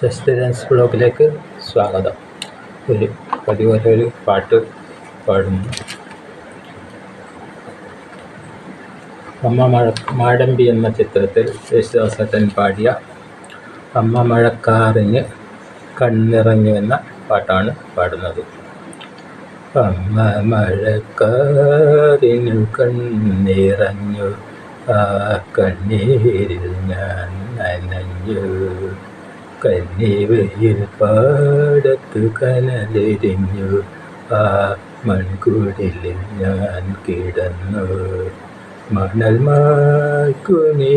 Dance ബ്ലോഗിലേക്ക് സ്വാഗതം. ഒരു പതിപോലെ ഒരു പാട്ട് പാടുന്നു. അമ്മ മഴ മാടമ്പി എന്ന ചിത്രത്തിൽ യേശുദാസേട്ടൻ പാടിയ അമ്മ മഴക്കാറിന് കണ്ണിറങ്ങി എന്ന പാട്ടാണ് പാടുന്നത്. അമ്മ മഴക്കാറിനു കണ്ണിറഞ്ഞു ആ കണ്ണീരിൽ ഞാൻ നനഞ്ഞു. കന്നിവയിൽ പാടത്തു കനലെരിഞ്ഞു ആ മൺകുടിലിൽ ഞാൻ കിടന്നു. മണൽ മാക്കുനി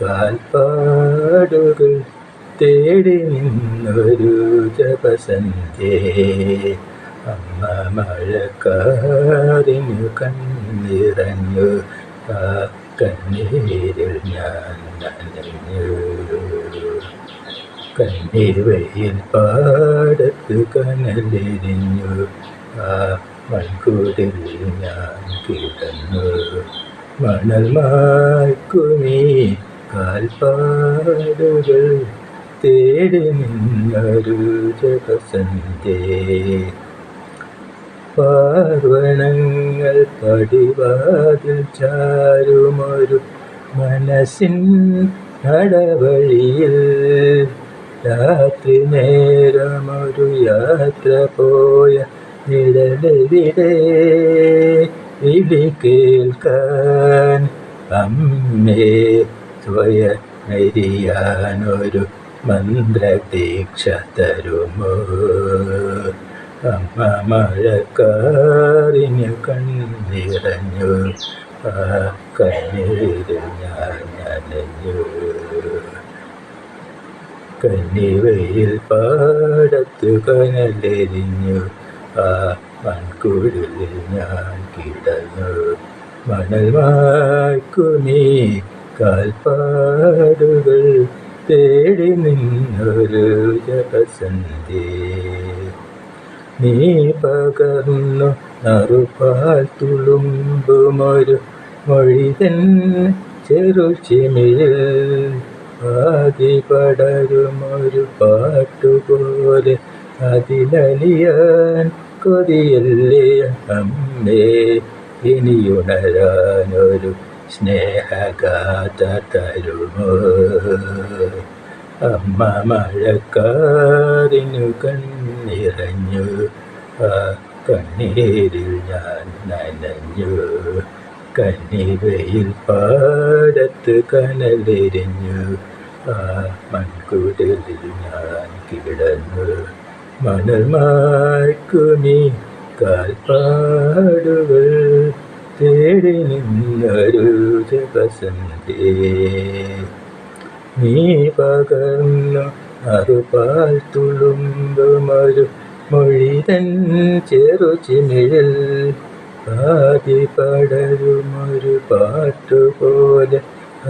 കാൽപ്പാടുകൾ തേടി നിന്നൊരു ജപസന്ധ്യേ അമ്മ മഴക്കാരിന് കണ്ണിറഞ്ഞു. ആ കണ്ണീരിൽ ഞാൻ നനഞ്ഞു. കണ്ണീർ വെയിൽ പാടത്ത് കനലെരിഞ്ഞു. ആ മൺകൂടിൽ ഞാൻ കിടന്നു. മണൽ മാക്കുമീ കാൽപ്പാടുകൾ തേടി നിന്നൊരു ജപസന്ധ്യേ പാർവണങ്ങൾ പടിവാതിൽ ചാരുമൊരു മനസ്സിൻ നടവഴിയിൽ രാത്രി നേരമൊരു യാത്ര പോയ നിഴലെവിടെ വിളി കേൾക്കാൻ അമ്മേ സ്വയമരിയാനൊരു മന്ത്രദീക്ഷ തരുമോ? അമ്മ മഴക്കാറിന് കണ്ണിറഞ്ഞു ആ കണ്ണീരിൽ ഞാൻ നനഞ്ഞു. കന്നിവയിൽ പാടത്തു കനലെരിഞ്ഞു. ആ മൺകുഴലിൽ ഞാൻ കിടന്നു. മണൽ മാക്കുനി കാൽപ്പാടുകൾ തേടി നിന്നൊരു ജപസന്ധി. നീ പകർന്നു നറുപാൽ തുളുമ്പുമൊരു മൊഴിതൻ ചെറുചിമിഴിൽ. ആദി പടരുമൊരു പാട്ടുപോലെ അതിലലിയാൻ കൊതിയല്ലേ അമ്മേ. ഇനിയുണരാനൊരു സ്നേഹഗാഥ തരുമോ? അമ്മ മഴക്കാറിനു കണ്ണിറഞ്ഞു ആ കണ്ണീരിൽ ഞാൻ നനഞ്ഞു. കന്നിവയിൽ പാടത്ത് കനലെരിഞ്ഞു. ആ മൺകുടലിൽ ഞാൻ കിടന്നു. മണൽ മായ്ക്കുമീ കാൽപ്പാടുകൾ തേടി നിന്നൊരു ജപസന്ധേ നീ പകർന്നു അറുപാൽ തുളുമ്പുമൊരു മൊഴിതൻ ചെറുചിമിഴൽ ആദി പടരുമൊരു പാട്ടുപോലെ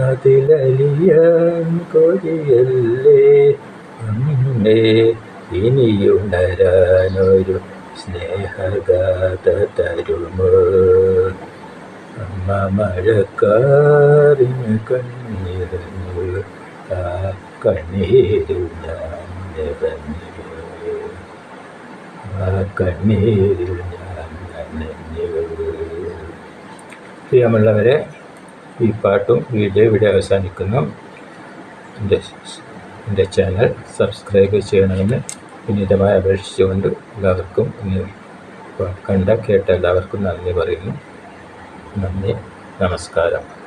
അതിലലിയാൻ കൊതിയല്ലേ? അമ്മേ ഇനിയുണരാനൊരു സ്നേഹഗാഥ തരുമോ? അമ്മ മഴക്കാറിന് കണ്ണിറഞ്ഞു ആ കണ്ണീരു ഞാൻ നിറഞ്ഞു ആ കണ്ണീരിൽ ഞാൻ നനഞ്ഞു പ്രിയമുള്ളവരെ ഈ പാട്ടും വീഡിയോ ഇവിടെ അവസാനിക്കുന്നു. എന്റെ എന്റെ ചാനൽ സബ്സ്ക്രൈബ് ചെയ്യണമെന്ന് വിനീതമായി അപേക്ഷിച്ചുകൊണ്ട് എല്ലാവർക്കും ഇന്ന് കണ്ട കേട്ട എല്ലാവർക്കും നന്ദി പറയുന്നു. നന്ദി നമസ്കാരം.